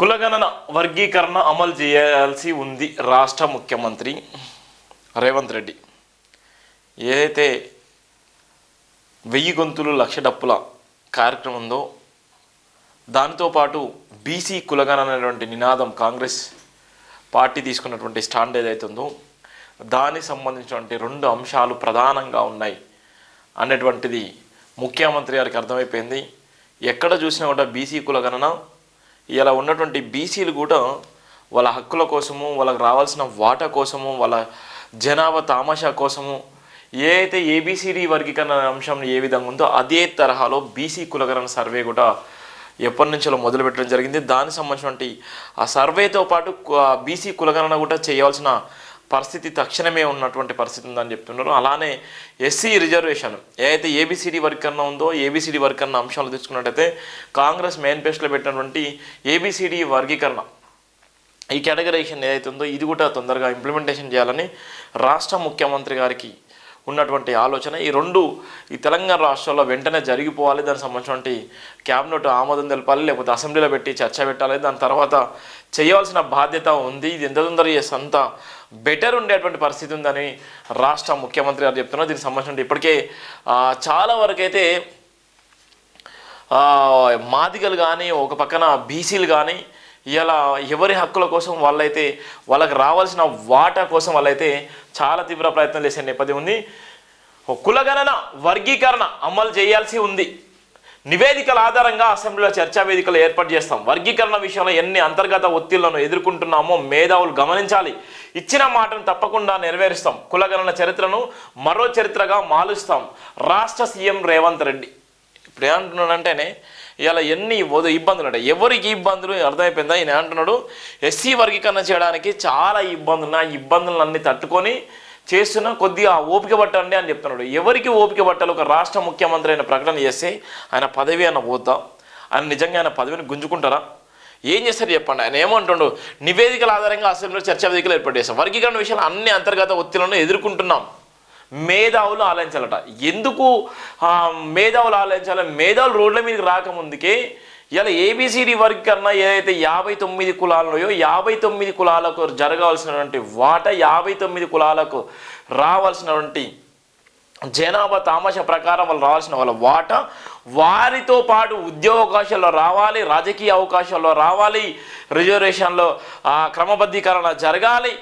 కులగణన వర్గీకరణ అమలు చేయాల్సి ఉంది రాష్ట్ర ముఖ్యమంత్రి రేవంత్ రెడ్డి. ఏదైతే వెయ్యి గొంతులు లక్ష డప్పుల కార్యక్రమం ఉందో దానితో పాటు బీసీ కులగణన అనేటువంటి నినాదం కాంగ్రెస్ పార్టీ తీసుకున్నటువంటి స్టాండ్ ఏదైతే ఉందో దానికి సంబంధించినటువంటి రెండు అంశాలు ప్రధానంగా ఉన్నాయి అనేటువంటిది ముఖ్యమంత్రి గారికి అర్థమైపోయింది. ఎక్కడ చూసినా కూడా బీసీ కులగణన ఇలా ఉన్నటువంటి బీసీలు కూడా వాళ్ళ హక్కుల కోసము వాళ్ళకి రావాల్సిన వాటా కోసము వాళ్ళ జనాభా తామాషా కోసము ఏ అయితే ఏబిసిడి వర్గీకరణ అంశం ఏ విధంగా ఉందో అదే తరహాలో బీసీ కులగణన సర్వే కూడా ఎప్పటి నుంచో మొదలు పెట్టడం జరిగింది. దానికి సంబంధించినటువంటి ఆ సర్వేతో పాటు బీసీ కులగణన కూడా చేయవలసిన పరిస్థితి తక్షణమే ఉన్నటువంటి పరిస్థితి ఉందని చెప్తున్నారు. అలానే ఎస్సీ రిజర్వేషన్ ఏదైతే ఏబిసిడి వర్గీకరణ ఉందో ఏబిసిడి వర్గీకరణ అంశాలు తీసుకున్నట్టయితే కాంగ్రెస్ మేనిఫెస్టోలో పెట్టినటువంటి ఏబిసిడి వర్గీకరణ ఈ కేటగరైజేషన్ ఏదైతే ఉందో ఇది కూడా తొందరగా ఇంప్లిమెంటేషన్ చేయాలని రాష్ట్ర ముఖ్యమంత్రి గారికి ఉన్నటువంటి ఆలోచన. ఈ రెండు ఈ తెలంగాణ రాష్ట్రంలో వెంటనే జరిగిపోవాలి. దానికి సంబంధించినటువంటి క్యాబినెట్ ఆమోదం తెలపాలి లేకపోతే అసెంబ్లీలో పెట్టి చర్చ పెట్టాలి. దాని తర్వాత చేయవలసిన బాధ్యత ఉంది. ఇది ఎంత తొందరగా చేస్తే అంత బెటర్ ఉండేటువంటి పరిస్థితి ఉందని రాష్ట్ర ముఖ్యమంత్రి గారు చెప్తున్నారు. దీనికి సంబంధించిన ఇప్పటికే చాలా వరకు అయితే మాదిగలు కానీ ఒక పక్కన బీసీలు కానీ ఇలా ఎవరి హక్కుల కోసం వాళ్ళైతే వాళ్ళకి రావాల్సిన వాటా కోసం వాళ్ళైతే చాలా తీవ్ర ప్రయత్నం చేసే నేపథ్యం ఉంది. కులగణన వర్గీకరణ అమలు చేయాల్సి ఉంది. నివేదికల ఆధారంగా అసెంబ్లీలో చర్చా వేదికలు ఏర్పాటు చేస్తాం. వర్గీకరణ విషయంలో ఎన్ని అంతర్గత ఒత్తిళ్ళను ఎదుర్కొంటున్నామో మేధావులు గమనించాలి. ఇచ్చిన మాటను తప్పకుండా నెరవేరుస్తాం. కులగణన చరిత్రను మరో చరిత్రగా మాలుస్తాం. రాష్ట్ర సీఎం రేవంత్ రెడ్డి. ఇప్పుడు ఏమంటున్నాడంటేనే ఇలా ఎన్ని ఇబ్బందులు ఉంటాయి ఎవరికి ఇబ్బందులు? అర్థమైపోయిందా? ఈయన అంటున్నాడు ఎస్సీ వర్గీకరణ చేయడానికి చాలా ఇబ్బందులు ఉన్నాయి ఇబ్బందులన్నీ తట్టుకొని చేస్తున్న కొద్దిగా ఓపిక పట్టండి అని చెప్తున్నాడు. ఎవరికి ఓపిక పట్టాలి ఒక రాష్ట్ర ముఖ్యమంత్రి అయిన ప్రకటన చేస్తే ఆయన పదవి అన్న పోతా. ఆయన నిజంగా ఆయన పదవిని గుంజుకుంటారా? ఏం చేస్తారు చెప్పండి. ఆయన ఏమంటుండు? నివేదికల ఆధారంగా అసెంబ్లీలో చర్చా వేదికలు ఏర్పాటు చేస్తాం వర్గీకరణ విషయాలు అన్ని అంతర్గత ఒత్తిళ్ళను ఎదుర్కొంటున్నాం. మేధావులు ఆలోచించాలట. ఎందుకు మేధావులు ఆలోచించాలి? మేధావులు రోడ్ల మీదకి రాకముందుకే ఇలా ఏబిసిడి కన్నా ఏదైతే యాభై తొమ్మిది కులాలయో యాభై తొమ్మిది కులాలకు జరగాల్సినటువంటి వాట యాభై తొమ్మిది కులాలకు రావాల్సినటువంటి జనాభా తామస ప్రకారం వాళ్ళు రావాల్సిన వాళ్ళ వాటా. వారితో పాటు ఉద్యోగ అవకాశాల్లో రావాలి రాజకీయ అవకాశాల్లో రావాలి రిజర్వేషన్లో క్రమబద్ధీకరణ జరగాలి.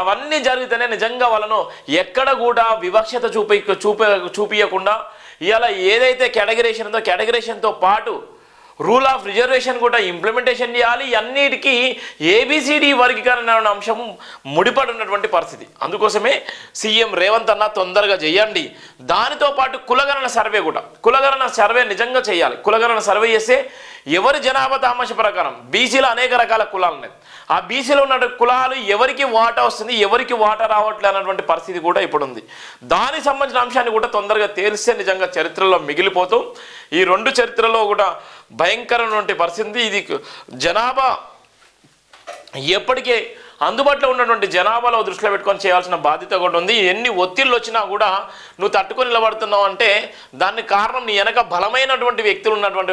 అవన్నీ జరిగితేనే నిజంగా వాళ్ళను ఎక్కడ కూడా వివక్షత చూపి చూపి చూపించకుండా ఇలా ఏదైతే కేటగరేషన్ ఉందో కేటగరేషన్తో పాటు రూల్ ఆఫ్ రిజర్వేషన్ కూడా ఇంప్లిమెంటేషన్ చేయాలి. అన్నిటికీ ఏబిసిడి వర్గీకరణ అనే అంశం ముడిపడి ఉన్నటువంటి పరిస్థితి. అందుకోసమే సీఎం రేవంత్ అన్న తొందరగా చేయండి. దానితో పాటు కులగణన సర్వే కూడా. కులగణన సర్వే నిజంగా చేయాలి. కులగణన సర్వే చేస్తే ఎవరి జనాభా తామస ప్రకారం? బీసీలో అనేక రకాల కులాలు ఉన్నాయి. ఆ బీసీలో ఉన్న కులాలు ఎవరికి వాటా వస్తుంది ఎవరికి వాటా రావట్లే అన్నటువంటి పరిస్థితి కూడా ఇప్పుడు ఉంది దానికి సంబంధించిన అంశాన్ని కూడా తొందరగా తేలిస్తే నిజంగా చరిత్రలో మిగిలిపోతూ ఈ రెండు చరిత్రలో కూడా భయంకరమైనటువంటి పరిస్థితి ఇది జనాభా ఎప్పటికే అందుబాటులో ఉన్నటువంటి జనాభాలో దృష్టిలో పెట్టుకొని చేయాల్సిన బాధ్యత కూడా ఉంది. ఎన్ని ఒత్తిళ్ళు వచ్చినా కూడా నువ్వు తట్టుకొని నిలబడుతున్నావు అంటే దానికి కారణం నీ వెనక బలమైనటువంటి వ్యక్తులు ఉన్నటువంటి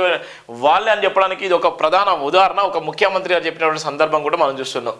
వాళ్ళే అని చెప్పడానికి ఇది ఒక ప్రధాన ఉదాహరణ ఒక ముఖ్యమంత్రి గారు చెప్పినటువంటి సందర్భం కూడా మనం చూస్తున్నాం.